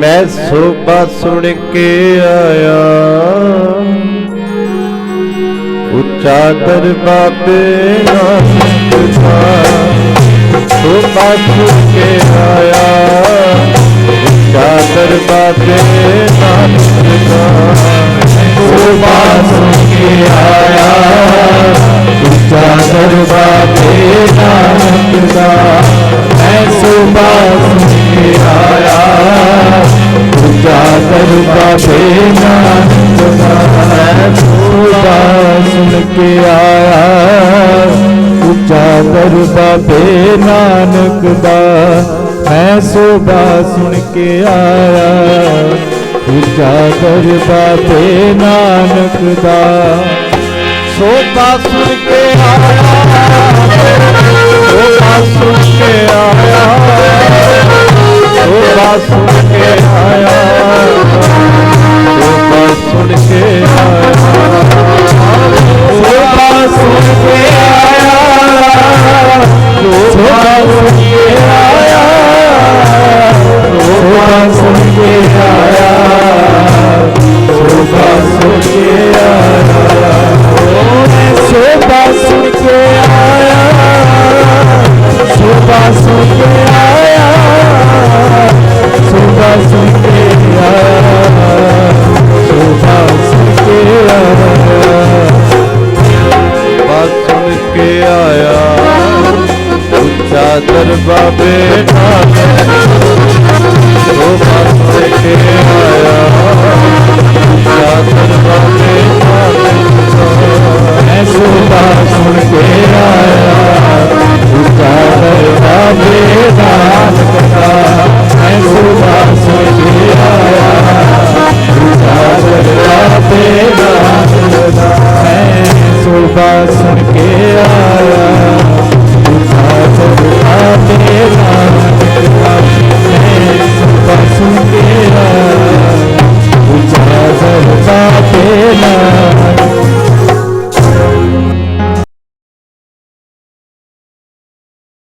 मैं शोभा सुन के आया। उच्चा दर बाबे शोभा सुन के आया। उच्चा दर बाबे शोभा सुन के आया। उच्चा दर बाबे मैं शोभा सुन ਉੱਚਾ ਦਰਬਾਬੇ ਨਾਨਕ ਦਾ ਮੈਂ ਸੋਭਾ ਸੁਣ ਕੇ ਆਇਆ, ਉੱਚਾ ਦਰਬਾਬੇ ਨਾਨਕ ਦਾ, ਮੈਂ ਸੋਭਾ ਸੁਣ ਕੇ ਆਇਆ ਉੱਚਾ ਦਰਬਾਬੇ ਨਾਨਕ ਦਾ ਸੋਭਾ ਸੁਣ ਕੇ ਆਇਆ। ਸੁਣ ਕੇ ਆਇਆ ਸੋਭਾ ਸੁਣ ਕੇ ਆਇਆ ਸੋਭਾ ਸੁਣ ਕੇ ਆਇਆ ਬਾਤ ਸੁਣ ਕੇ ਆਇਆ ਉੱਚਾ ਦਰਬਾਬੇ ਨਾਨਕ ਸੋਭਾ ਸੁਣ ਕੇ ਆਇਆ ਉੱਚਾ ਦਰਬਾਬੇ ਨਾਨਕ ਮੈਂ ਸੁਣ ਕੇ ਆਇਆ। ਸੁਭਾ ਸੁਣ ਕੇ ਆਇਆ।